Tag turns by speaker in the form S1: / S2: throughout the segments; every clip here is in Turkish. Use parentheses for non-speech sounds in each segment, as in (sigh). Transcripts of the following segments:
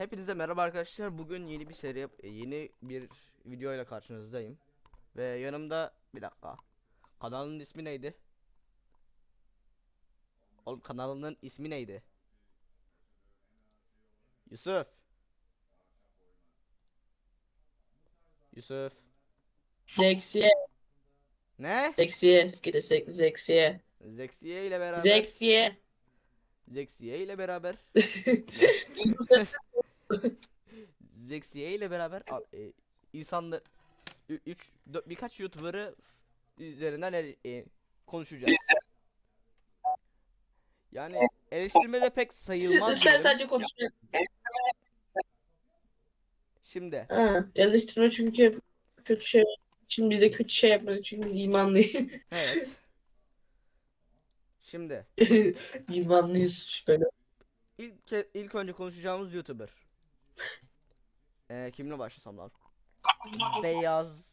S1: Hepinize merhaba arkadaşlar. Bugün yeni bir seri e, yeni bir video ile karşınızdayım. Ve yanımda bir dakika. Kanalın ismi neydi? Oğlum kanalının ismi neydi? Yusuf. Yusuf.
S2: Zexiye,
S1: Ne?
S2: Zexiye, skide sek- Zexiye,
S1: Zexiye ile beraber.
S2: Zexiye.
S1: Zexiye ile beraber. (laughs) (laughs) (laughs) Zexiye ile beraber a- e, insanlı 3 birkaç YouTuber'ı üzerinden el- e, konuşacağız. Yani eleştirme de pek sayılmaz.
S2: Sen sadece konuşuyorsun.
S1: Şimdi
S2: Ha, eleştirme çünkü kötü şey. Şimdi biz de kötü şey yapmadık çünkü biz imanlıyız. (laughs)
S1: evet. Şimdi (laughs)
S2: İmanlıyız şüpheli.
S1: ilk ke- ilk önce konuşacağımız YouTuber. Ee, kimle başlasam lan? Beyaz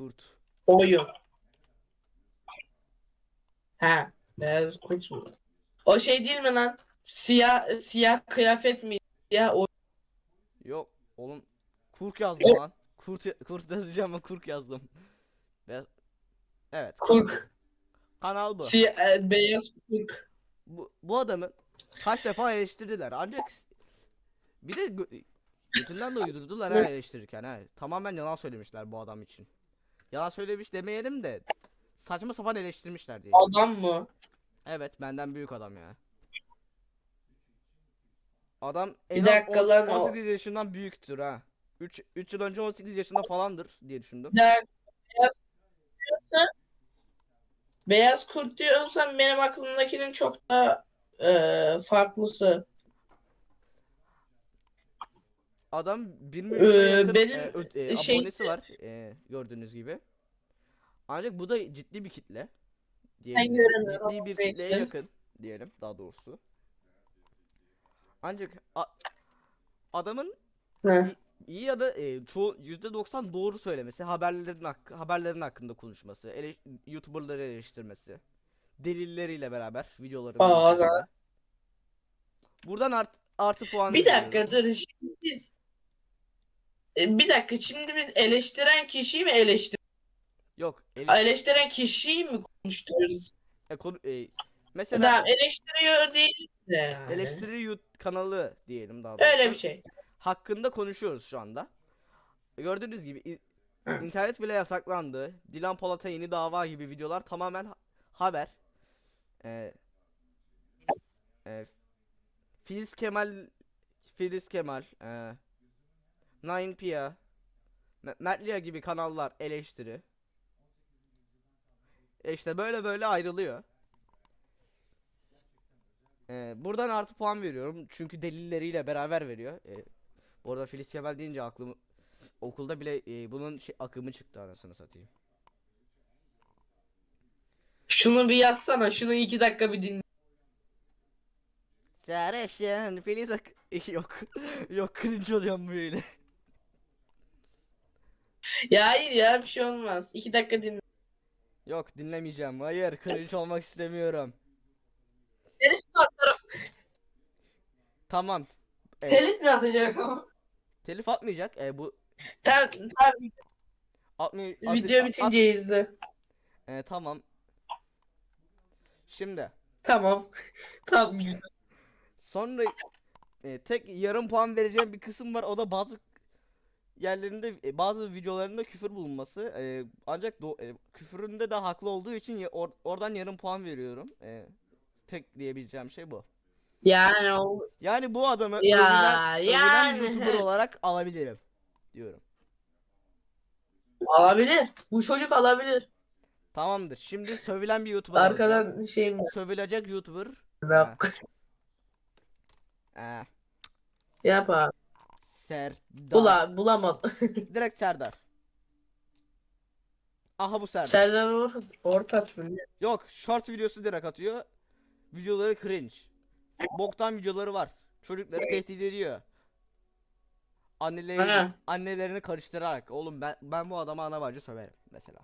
S1: Kurt.
S2: Oyun. Ha, beyaz kurt mu? O şey değil mi lan? Siyah siyah kıyafet mi? Siyah o
S1: Yok oğlum kurk yazdım lan. Kurt kurt yazacağım ama kurk yazdım. Be- evet.
S2: kurk.
S1: Kanal bu.
S2: Siyah e, beyaz kurk.
S1: Bu bu adamı kaç defa eleştirdiler ancak bir de gö- götünden de uydurdular ha eleştirirken ha. Tamamen yalan söylemişler bu adam için. Yalan söylemiş demeyelim de saçma sapan eleştirmişler diye.
S2: Adam mı?
S1: Evet benden büyük adam ya. Adam
S2: Bir
S1: en
S2: dakika
S1: az
S2: lan, o-
S1: 18 yaşından büyüktür ha. 3 3 yıl önce 18 yaşında falandır diye düşündüm.
S2: Beyaz, beyaz diyorsan, beyaz kurt diyorsan benim aklımdakinin çok da e, farklısı.
S1: Adam 1 milyona
S2: Ee,
S1: yakın
S2: benim
S1: e, ö- e,
S2: şey-
S1: abonesi var e, gördüğünüz gibi. Ancak bu da ciddi bir kitle. Diyelim. Ciddi bir kitleye yakın diyelim daha doğrusu. Ancak adamın
S2: Hı.
S1: iyi ya da e, çoğu %90 doğru söylemesi, haberlerin hak- haberlerin hakkında konuşması, ele, YouTuber'ları eleştirmesi, delilleriyle beraber videoları. Videolarıyla. Buradan art, artı puan
S2: Bir dakika dur şimdi biz E, bir dakika şimdi biz eleştiren kişiyi mi eleştir
S1: Yok, ele-
S2: eleştiren kişiyi mi konuşturuyoruz?
S1: e, konu- e, mesela
S2: Tamam eleştiriyor değil de yani.
S1: eleştiri kanalı diyelim daha doğrusu.
S2: Öyle bir şey.
S1: Hakkında konuşuyoruz şu anda. Gördüğünüz gibi i- internet bile yasaklandı. Dilan Polat'a yeni dava gibi videolar tamamen ha- haber. Ee, e, Filiz Kemal Filiz Kemal e, Nine Pia Me- Mert Lia gibi kanallar eleştiri. E işte böyle böyle ayrılıyor. Ee, buradan artı puan veriyorum çünkü delilleriyle beraber veriyor. Ee, bu arada Filiz Kemal deyince aklım okulda bile e, bunun şey, akımı çıktı anasını satayım.
S2: Şunu bir yazsana. Şunu iki dakika bir dinle.
S1: Sarışın Filiz ak (laughs) yok yok cringe oluyorum böyle.
S2: Ya hayır ya bir şey olmaz. İki dakika dinle.
S1: Yok dinlemeyeceğim. Hayır cringe olmak istemiyorum. Tamam. e,
S2: Telif mi atacak ama?
S1: telif atmayacak. E, bu
S2: Tamam, tamam.
S1: atmay
S2: Video bitince izle.
S1: E, tamam. Şimdi
S2: Tamam. (laughs) Tamam.
S1: Sonra e, tek yarım puan vereceğim bir kısım var. O da bazı yerlerinde e, bazı videolarında küfür bulunması. E, ancak do- e, küfüründe de haklı olduğu için ya- or- oradan yarım puan veriyorum. E, tek diyebileceğim şey bu.
S2: Yani o
S1: Yani bu adamı
S2: Ya,
S1: övülen, övülen
S2: yani.
S1: YouTuber olarak alabilirim diyorum.
S2: alabilir. Bu çocuk alabilir.
S1: Tamamdır. Şimdi sövülen bir YouTuber alacağım.
S2: Arkadan şey mi?
S1: Sövülecek YouTuber.
S2: Yap. (laughs)
S1: E,
S2: Yap abi.
S1: Serdar.
S2: Bula, bulamadım. (laughs)
S1: Direkt Serdar. Aha bu Serdar.
S2: Serdar Or Ortaç mı?
S1: Yok short videosu direkt atıyor. Videoları cringe. Boktan videoları var. Çocukları tehdit ediyor. Annelerini, annelerini karıştırarak. Oğlum ben ben bu adama ana bacı söverim mesela.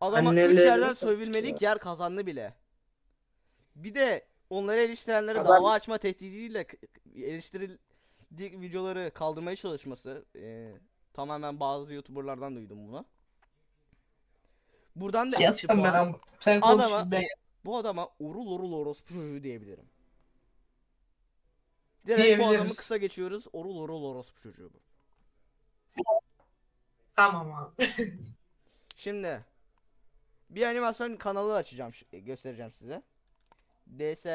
S1: Adama üç
S2: Annelerini
S1: yerden sövülmelik yer kazandı bile. Bir de onları eleştirenlere
S2: Adam-
S1: dava açma tehdidiyle eleştirildiği videoları kaldırmaya çalışması e, tamamen bazı YouTuber'lardan duydum bunu. Buradan da
S2: Yatıyorum ben
S1: puan.
S2: ama. Sen
S1: Adama
S2: ben.
S1: bu adama urul urul orospu çocuğu diyebilirim. Direkt bu adamı kısa geçiyoruz. Orul urul orospu çocuğu bu.
S2: Tamam abi.
S1: Şimdi bir animasyon kanalı açacağım göstereceğim size. DS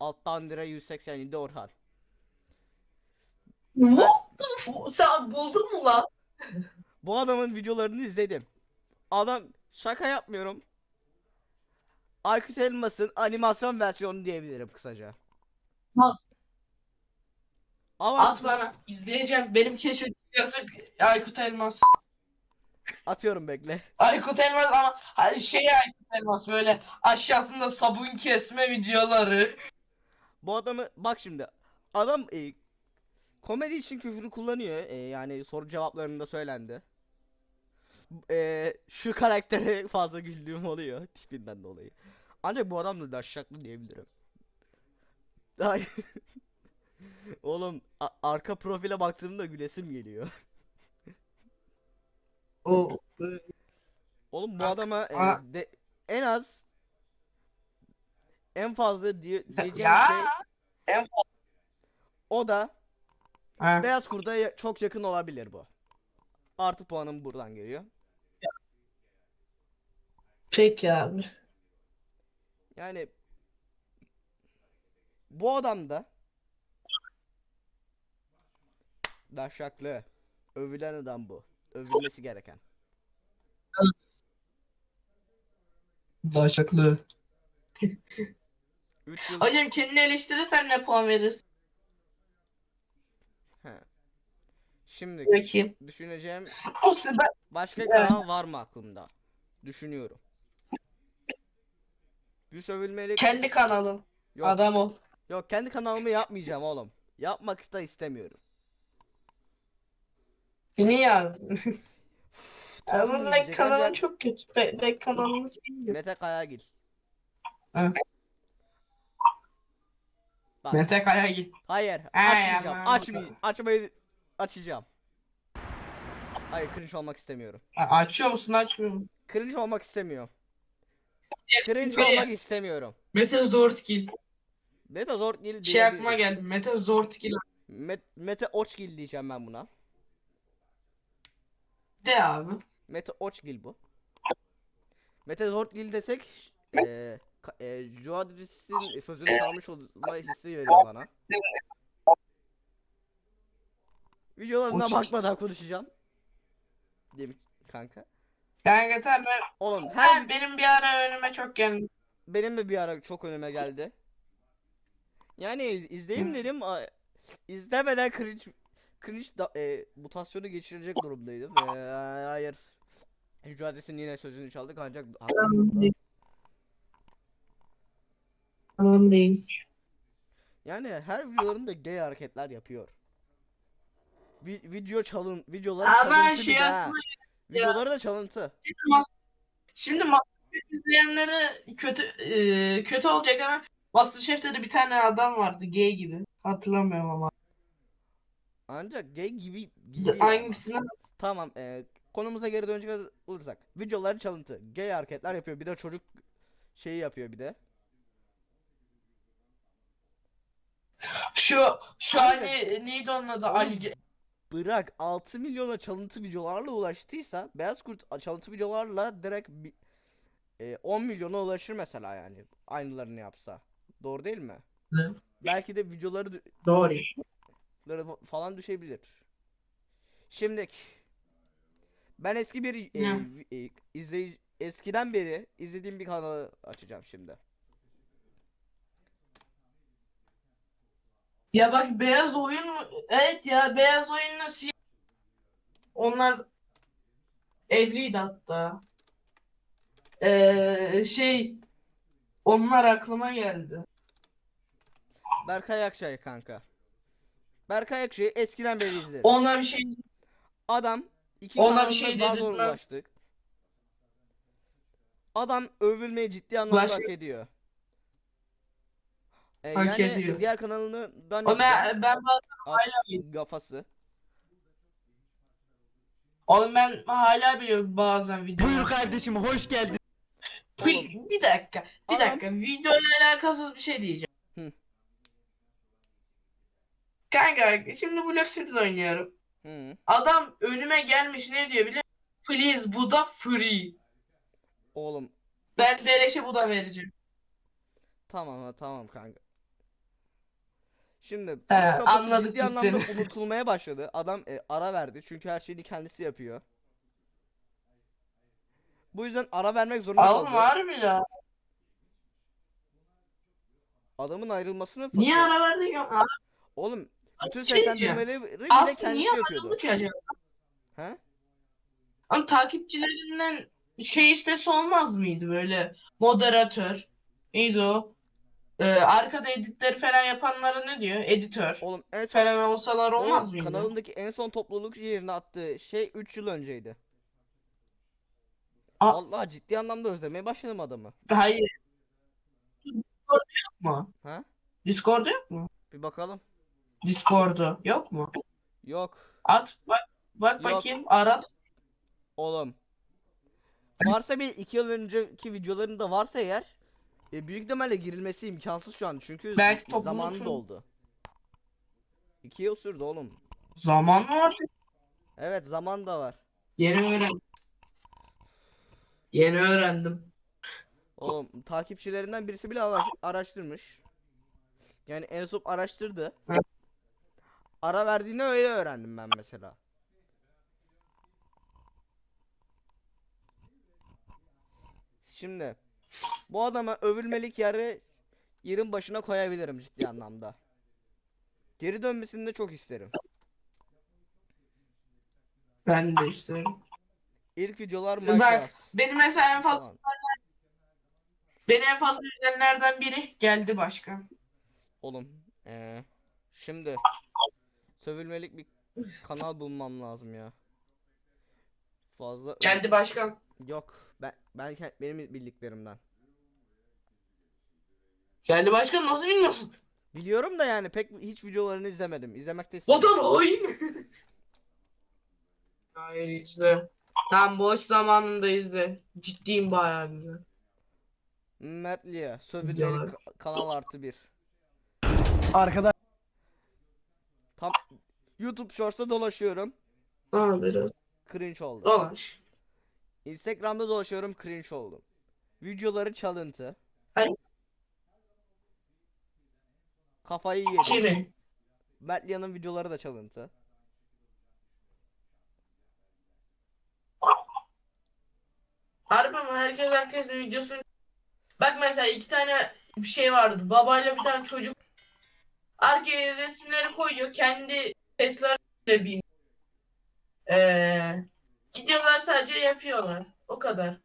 S1: alttan lira 187 Orhan.
S2: What the f- Sen buldun mu lan? (laughs)
S1: Bu adamın videolarını izledim. Adam şaka yapmıyorum. Aykut Elmas'ın animasyon versiyonu diyebilirim kısaca.
S2: Al.
S1: Ama
S2: At bana. İzleyeceğim. Benim keşfettiğim yazık Aykut Elmas.
S1: atıyorum bekle.
S2: Aykut Elmas ama şey Aykut Elmas böyle aşağısında sabun kesme videoları.
S1: Bu adamı bak şimdi. Adam e, komedi için küfürü kullanıyor. E, yani soru cevaplarında söylendi. E, şu karaktere (laughs) fazla güldüğüm oluyor tipinden dolayı. Ancak bu adam da daşşaklı diyebilirim. Ay. (laughs) Oğlum a- arka profile baktığımda gülesim geliyor.
S2: O
S1: Oğlum bu adama e, de, en az en fazla diye, diyeceğim
S2: ya.
S1: şey o da
S2: Ha.
S1: Beyaz Kurt'a ya- çok yakın olabilir bu. Artı puanım buradan geliyor.
S2: Peki abi.
S1: Yani bu adam da Daşaklı. Övülen adam bu. Övülmesi gereken.
S2: Daşaklı.
S1: 3 yıl
S2: Hocam kendini eleştirirsen ne puan verirsin?
S1: He. Şimdi
S2: Bakayım.
S1: düşüneceğim
S2: O ben
S1: başka kanal var mı aklımda? Düşünüyorum. Bir sövülmelik
S2: kendi kanalın.
S1: yok.
S2: Adam ol.
S1: Yok kendi kanalımı yapmayacağım oğlum. Yapmak da istemiyorum.
S2: Niye? (laughs)
S1: Gidecek
S2: kanalın
S1: ancak
S2: çok kötü. Ben kanalını sevmiyorum.
S1: Mete Kayagil.
S2: Evet.
S1: Bak.
S2: Mete Kayagil.
S1: Hayır,
S2: Ay,
S1: açmayacağım.
S2: aman
S1: Açmay
S2: bakalım.
S1: açmayı açacağım. Hayır, cringe olmak istemiyorum.
S2: Ha, Açıyor musun açmıyor musun?
S1: Cringe olmak istemiyorum. Cringe olmak istemiyorum.
S2: Mete Zortgil.
S1: Mete Zortgil
S2: Şey aklıma geldi. Mete Zortgil.
S1: Met- Mete Oçgil diyeceğim ben buna.
S2: De abi.
S1: Mete Oçgil bu. Mete Zortgil desek eee ka- eee Joadris'in sözünü çalmış olma hissi veriyor bana. Videolarına bakmadan konuşacağım. Mi kanka?
S2: Kanka ben,
S1: Oğlum her
S2: ben benim bir ara önüme çok geldi.
S1: benim de bir ara çok önüme geldi. Yani iz- izleyeyim dedim. izlemeden cringe cringe da, e, mutasyonu geçirecek durumdaydım. E, hayır. Hücre adresinin yine sözünü çaldık ancak haklı burada.
S2: Tamam değil.
S1: Yani her videolarında gay hareketler yapıyor. Vi- video çalın videoları
S2: Ama
S1: çalıntı
S2: şey
S1: bir de ha.
S2: yapma
S1: Videoları da çalıntı.
S2: Şimdi Masterchef izleyenlere kötü e, kötü olacak ama Masterchef'te de bir tane adam vardı gay gibi. Hatırlamıyorum ama.
S1: Ancak gay gibi gibi. Yani.
S2: Hangisine?
S1: Tamam, e, konumuza geri dönecek olursak. Videoları çalıntı. Gay hareketler yapıyor. Bir de çocuk şeyi yapıyor bir de.
S2: Şu şu
S1: Kanka.
S2: hani neydi onun adı? Ali
S1: Bırak 6 milyona çalıntı videolarla ulaştıysa Beyaz Kurt çalıntı videolarla direkt bi- e, 10 milyona ulaşır mesela yani. Aynılarını yapsa. Doğru değil mi?
S2: Evet.
S1: Belki de videoları
S2: Doğru.
S1: falan düşebilir. Şimdi ben eski bir e, e, izleyici eskiden beri izlediğim bir kanalı açacağım şimdi.
S2: Ya bak beyaz oyun mu? Evet ya beyaz oyunla siyah. Onlar evliydi hatta. Ee, şey onlar aklıma geldi.
S1: Berkay Akçay kanka. Berkay Akçay'ı eskiden beri izlerim.
S2: Ona bir şey
S1: Adam iki
S2: Ona bir şey
S1: zar
S2: dedin
S1: zor
S2: mi?
S1: ulaştık. Adam övülmeyi ciddi anlamda
S2: Ulaş-
S1: hak ediyor. E,
S2: Hak
S1: yani
S2: ediyor.
S1: diğer kanalından
S2: Ama ben, ben
S1: at kafası.
S2: Oğlum ben hala biliyorum bazen video.
S3: Buyur kardeşim hoş geldin.
S2: Bir, bir dakika. Bir
S1: Adam-
S2: dakika. Videoyla alakasız bir şey diyeceğim.
S1: Hı.
S2: Kanka şimdi Block City'de oynuyorum.
S1: Hı.
S2: Adam önüme gelmiş ne diyor musun? Please bu da free.
S1: Oğlum
S2: Ben beleşe bu da vereceğim.
S1: tamam ha, tamam kanka. Şimdi
S2: He,
S1: kafası
S2: anladık
S1: ciddi
S2: biz
S1: anlamda
S2: seni. (laughs)
S1: unutulmaya başladı. Adam e, ara verdi çünkü her şeyini kendisi yapıyor. Bu yüzden ara vermek zorunda
S2: Oğlum
S1: kaldı.
S2: harbi ya.
S1: Adamın ayrılmasını
S2: Niye
S1: fa-
S2: ara verdin ya?
S1: Oğlum bütün
S2: şey
S1: seslendirmeleri bile
S2: Aslında
S1: kendisi
S2: niye
S1: yapıyordu.
S2: ki acaba?
S1: He?
S2: Ama takipçilerinden şey istesi olmaz mıydı böyle moderatör? Neydi o? Ee, arkada editleri falan yapanlara ne diyor? Editör.
S1: Oğlum en son
S2: Falan olsalar olmaz
S1: Oğlum,
S2: mıydı?
S1: kanalındaki en son topluluk yerine attığı şey 3 yıl önceydi.
S2: Aa.
S1: Vallahi ciddi anlamda özlemeye başladım adamı.
S2: Hayır. Discord yok mu?
S1: Ha?
S2: Discord yok mu?
S1: Bir bakalım.
S2: Discord'u yok mu?
S1: Yok.
S2: At bak bak
S1: Yok.
S2: bakayım arat.
S1: Oğlum. Varsa bir 2 yıl önceki videolarında varsa eğer e, büyük ihtimalle girilmesi imkansız şu an çünkü
S2: Belki
S1: z- zamanı
S2: şu-
S1: doldu. 2 yıl sürdü oğlum.
S2: Zaman mı var?
S1: Evet zaman da var.
S2: Yeni öğrendim. Yeni öğrendim.
S1: Oğlum takipçilerinden birisi bile ara- araştırmış. Yani en son araştırdı. Ara verdiğini öyle öğrendim ben mesela. Şimdi bu adama övülmelik yeri yerin başına koyabilirim ciddi anlamda. Geri dönmesini de çok isterim.
S2: Ben de işte.
S1: İlk videolar
S2: Bak
S1: Minecraft
S2: benim mesela en fazla
S1: falan.
S2: beni en fazla izleyenlerden biri geldi başkan.
S1: Oğlum eee şimdi sövülmelik bir kanal bulmam lazım ya. Fazla
S2: Geldi başkan.
S1: yok. Ben ben benim bildiklerimden.
S2: Geldi başkan nasıl bilmiyorsun?
S1: Biliyorum da yani pek hiç videolarını izlemedim. İzlemek de istedim.
S2: Vatan hain. (laughs) Hayır izle. Tam boş zamanında izle. Ciddiyim bayağı güzel.
S1: Mert Lia, sövülmelik
S2: Videolar.
S1: ka- kanal artı bir.
S3: Arkadaş
S1: Tam YouTube Shorts'ta dolaşıyorum.
S2: Biraz.
S1: Cringe oldu.
S2: Dolaş.
S1: Instagram'da dolaşıyorum. Cringe oldum. Videoları çalıntı.
S2: Hayır.
S1: Kafayı yedim.
S2: Kimin?
S1: Mert Lia'nın videoları da çalıntı.
S2: Harbi mi? Herkes herkesin videosunu... Bak mesela iki tane bir şey vardı. Babayla bir tane çocuk. Arkaya resimleri koyuyor. Kendi sesleriyle bir. Ee, gidiyorlar sadece yapıyorlar. O kadar.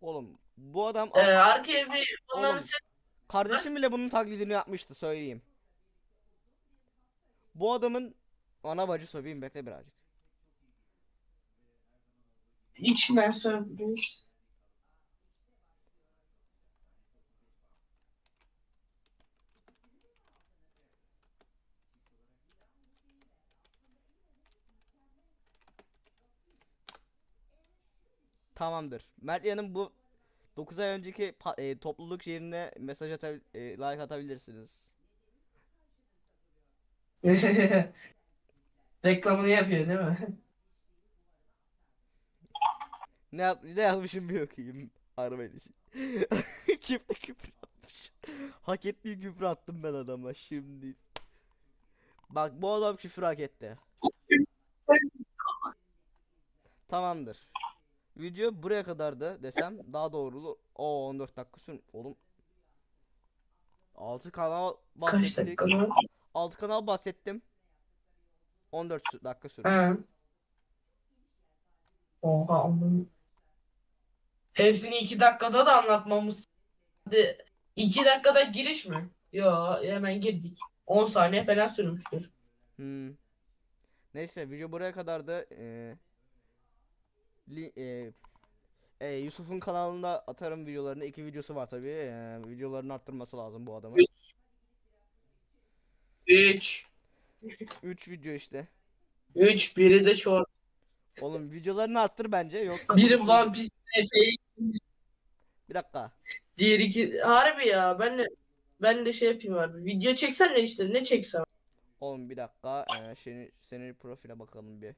S1: Oğlum bu adam
S2: Ee, arkaya bir onların
S1: Oğlum.
S2: ses...
S1: kardeşim bile bunun taklidini yapmıştı söyleyeyim. Bu adamın ana bacı söveyim bekle birazcık.
S2: içine sövmüş.
S1: Tamamdır. Mert Lia'nın bu 9 ay önceki e, topluluk yerine mesaj atabil e, like atabilirsiniz. (laughs)
S2: Reklamını yapıyor değil mi?
S1: Ne yap ne yazmışım bir okuyayım. Arabelisi. (laughs) Çifte küfür atmış. Hak ettiği küfür attım ben adama şimdi. Bak bu adam küfür hak etti. Tamamdır. Video buraya kadardı desem daha doğrulu. O 14 dakika sür. Oğlum. 6 kanal
S2: Kaç
S1: bahsettik.
S2: dakika var?
S1: 6 kanal bahsettim. 14 sü- dakika sürdü.
S2: Ha. Oha. Hepsini iki dakikada da anlatmamız. Hadi iki dakikada giriş mi? Yo hemen girdik. 10 saniye falan sürmüştür.
S1: Hmm. Neyse video buraya kadardı. Ee, li- ee, ee, Yusuf'un kanalında atarım videolarını. iki videosu var tabii. Ee, videolarını arttırması lazım bu adamın.
S2: 3.
S1: 3 video işte.
S2: 3 biri de short.
S1: Oğlum videolarını arttır bence yoksa
S2: Biri One Piece eteği.
S1: Bir dakika.
S2: Diğer iki harbi ya ben de ben de şey yapayım abi. Video çeksen ne işte ne çeksem.
S1: Oğlum bir dakika. Ee, senin, senin profile bakalım bir.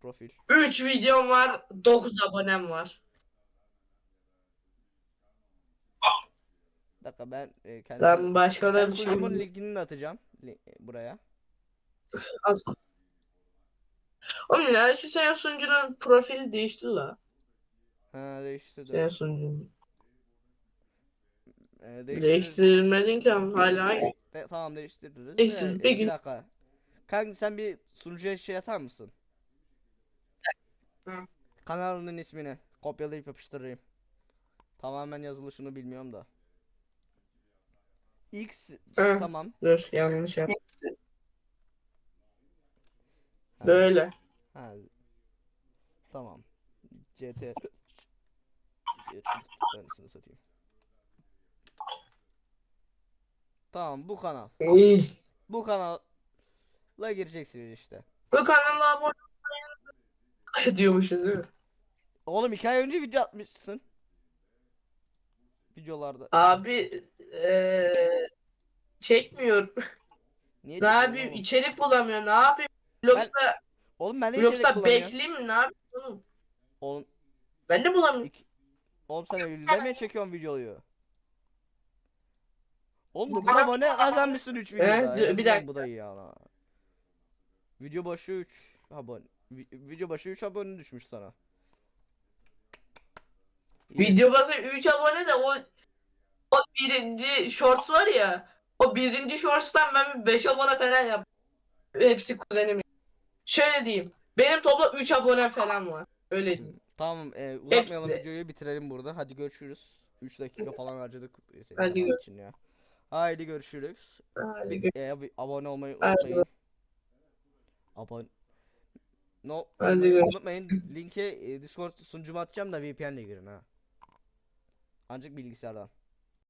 S1: Profil.
S2: 3 videom var, 9 abonem var.
S1: Bir dakika ben e, kendi
S2: Ben başka da bir şey
S1: sunucumun linkini de atacağım li- e, buraya.
S2: Oğlum ya şu senin sunucunun profili değişti la.
S1: Ha değiştirdim.
S2: Senin sunucun.
S1: Ee, değiştiririz.
S2: Değiştirilmedin ki ama hala aynı.
S1: De- tamam değiştiririz.
S2: Değiştir,
S1: de, e,
S2: bir
S1: bir
S2: gün-
S1: dakika. Kanka sen bir sunucuya şey atar mısın?
S2: Hı.
S1: Kanalının ismini kopyalayıp yapıştırayım. Tamamen yazılışını bilmiyorum da. X
S2: Hı,
S1: tamam.
S2: dur yanlış yap. Böyle.
S1: Ha. Tamam. CT ben seni satayım. Tamam bu kanal.
S2: İyi.
S1: Bu kanala gireceksin işte.
S2: Bu kanala abone olmayı diyormuşuz değil mi?
S1: Oğlum iki ay önce video atmışsın. Videolarda.
S2: Abi eee çekmiyor.
S1: Niye
S2: Ne
S1: çekiyorsun
S2: yapayım?
S1: oğlum?
S2: İçerik bulamıyor. Ne yapayım? Vlogsta,
S1: Oğlum ben de içerik bulamıyorum.
S2: bekleyeyim mi? Ne yapayım oğlum?
S1: Oğlum,
S2: Ben de bulamıyorum.
S1: iki... Oğlum sen öyle mi çekiyorsun videoyu? Oğlum 9 abone kazanmışsın 3 videoda. En
S2: bir
S1: azından
S2: dakika.
S1: Bu da iyi ya lan. Video başı 3 abone. Vi- Video başı 3 abone düşmüş sana.
S2: Video bazı 3 abone de o o birinci shorts var ya. O birinci shorts'tan ben 5 abone falan yaptım. Hepsi kuzenim. Şöyle diyeyim. Benim toplam 3 abone falan var. Öyle diyeyim.
S1: Tamam e, uzatmayalım
S2: Hepsi.
S1: videoyu bitirelim burada. Hadi görüşürüz. 3 dakika falan harcadık
S2: Hadi gör-
S1: için ya. Haydi görüşürüz.
S2: Hadi
S1: e, abone olmayı
S2: Hadi
S1: unutmayın. Abone No, olmayı
S2: görüş-
S1: unutmayın. Linke e, Discord sunucuma atacağım da VPN ile girin ha. Ancak bilgisayardan.